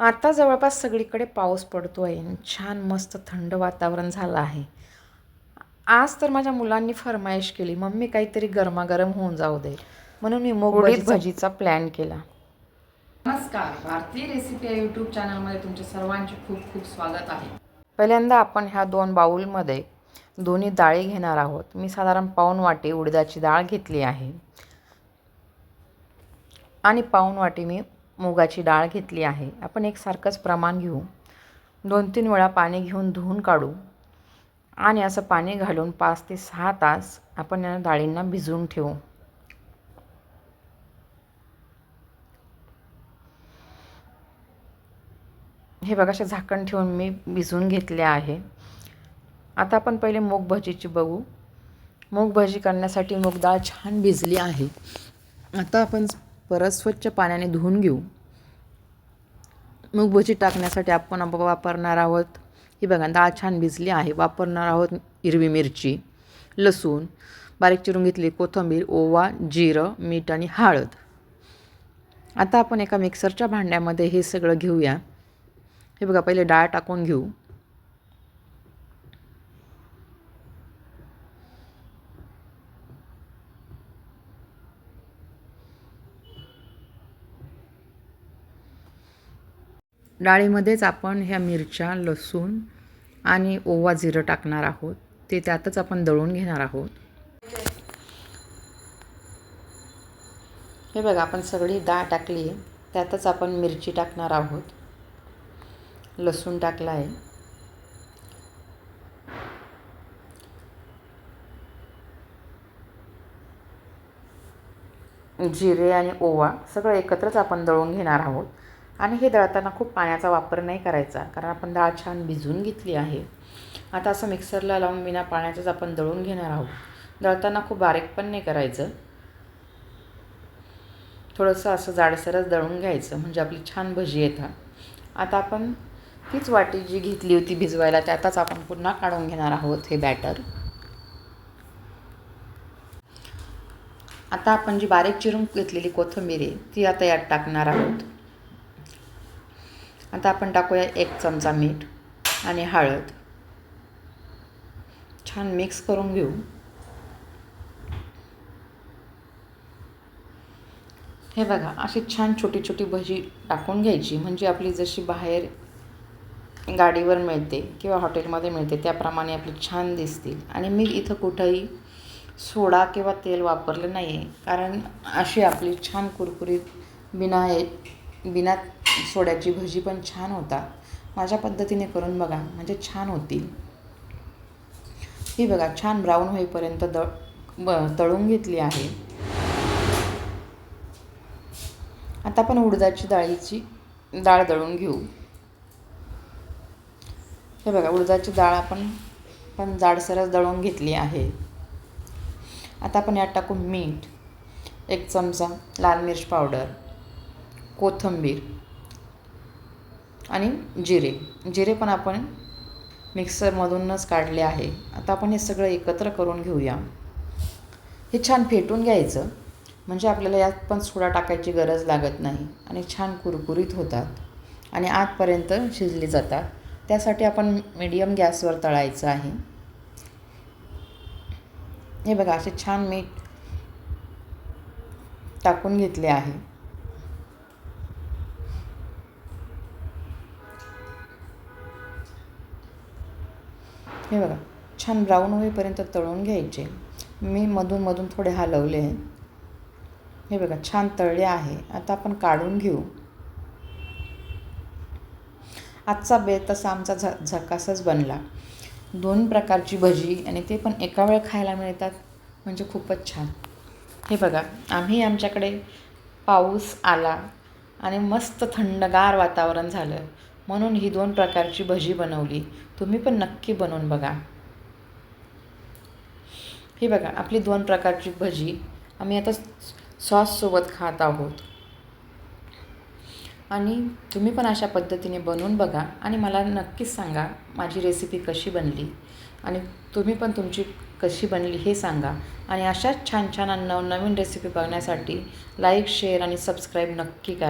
आता जवळपास सगळीकडे पाऊस पडतो आहे छान मस्त थंड वातावरण झालं आहे. आज तर माझ्या मुलांनी फरमाईश केली मम्मी काहीतरी गरमागरम होऊन जाऊ दे. म्हणून मी मूग भजीचा प्लॅन केला. नमस्कार. भारतीय रेसिपी या यूट्यूब चॅनलमध्ये तुमचे सर्वांचे खूप खूप स्वागत आहे. पहिल्यांदा आपण ह्या दोन बाऊलमध्ये दोन्ही डाळी घेणार आहोत. मी साधारण पाऊन वाटी उडदाची डाळ घेतली आहे. आणि पाऊन वाटी मी मुगाची डाळ घेतली आहे. आपण एकसारखंच प्रमाण घेऊ. दोन तीन वेळा पाणी घेऊन धुवून काढू. आणि असं पाणी घालून पाच ते सहा तास आपण या डाळींना भिजवून ठेवू. हे बघा असे झाकण ठेवून मी भिजवून घेतले आहे. आता आपण पहिले मूग भजीची बघू. मूग भजी करण्यासाठी मूग डाळ छान भिजली आहे. आता आपण परत स्वच्छ पाण्याने धुवून घेऊ. मूग भजी टाकण्यासाठी आपण वापरणार आहोत. ही बघा डाळ छान भिजली आहे. वापरणार आहोत हिरवी मिरची लसूण बारीक चिरून घेतली कोथिंबीर ओवा जिरं मीठ आणि हळद. आता आपण एका मिक्सरच्या भांड्यामध्ये हे सगळं घेऊया. हे बघा पहिले डाळ टाकून घेऊ. डाळीमध्येच आपण ह्या मिरच्या लसूण आणि ओवा जिरं टाकणार आहोत. ते त्यातच आपण दळून घेणार आहोत. हे बघा आपण सगळी डाळ टाकली आहे. त्यातच आपण मिरची टाकणार आहोत. लसूण टाकला आहे. जिरे आणि ओवा सगळं एकत्रच आपण दळून घेणार आहोत. आणि हे दळताना खूप पाण्याचा वापर नाही करायचा कारण आपण डाळ छान भिजवून घेतली आहे. आता असं मिक्सरला लावून बिना पाण्याचंच आपण दळून घेणार आहोत. दळताना खूप बारीक पण नाही करायचं. थोडंसं असं जाडसरच दळून घ्यायचं म्हणजे आपली छान भजी येतात. आता आपण तीच वाटी जी घेतली होती भिजवायला त्यातच आपण पुन्हा काढून घेणार आहोत हे बॅटर. आता आपण जी बारीक चिरून घेतलेली कोथिंबीर आहे ती आता यात टाकणार आहोत. आता आपण टाकूया एक चमचा मीठ आणि हळद. छान मिक्स करून घेऊ. हे बघा अशी छान छोटी छोटी भजी टाकून घ्यायची. म्हणजे आपली जशी बाहेर गाडीवर मिळते किंवा हॉटेलमध्ये मिळते त्याप्रमाणे आपली छान दिसतील. आणि मी इथं कुठंही सोडा किंवा तेल वापरलं नाही आहे कारण अशी आपली छान कुरकुरीत बिना बिना सोड्याची भजी पण छान होतात माझ्या पद्धतीने करून बघा म्हणजे छान होतील. ही बघा छान ब्राऊन होईपर्यंत दळ ब तळून घेतली आहे. आता आपण उडदाची डाळीची डाळ दळून घेऊ. हे बघा उडदाची डाळ आपण पण जाडसरच दळून घेतली आहे. आता आपण यात टाकू मीठ एक चमचा लाल मिर्च पावडर कोथिंबीर आणि जिरे. जिरे पण आपण मिक्सरमधूनच काढले आहे. आता आपण हे सगळं एकत्र करून घेऊया. हे छान फेटून घ्यायचं. म्हणजे आपल्याला यात पण सोडा टाकायची गरज लागत नाही. आणि छान कुरकुरीत होतात. आणि आतपर्यंत शिजली जातात. त्यासाठी आपण मीडियम गॅसवर तळायचं आहे. हे बघा असे छान मीठ टाकून घेतले आहे. हे बघा छान ब्राऊन होईपर्यंत तळून घ्यायचे. मी मधून मधून थोडे हलवले हे बघा छान तळले आहे. आता आपण काढून घेऊ. आजचा बेत तसा आमचा झ झकासच बनला. दोन प्रकारची भजी आणि ते पण एका वेळ खायला मिळतात. म्हणजे खूपच छान. हे बघा आम्ही आमच्याकडे पाऊस आला आणि मस्त थंडगार वातावरण झालं. म्हणून ही दोन प्रकारची भजी बनवली. तुम्ही पण नक्की बनवून बघा. ही बघा आपली दोन प्रकारची भजी. आम्ही आता सॉससोबत खात आहोत. आणि तुम्ही पण अशा पद्धतीने बनवून बघा आणि मला नक्कीच सांगा माझी रेसिपी कशी बनली. आणि तुम्ही पण तुमची कशी बनली हे सांगा. आणि अशाच छान छान नवनवीन रेसिपी बघण्यासाठी लाईक शेअर आणि सबस्क्राईब नक्की करा.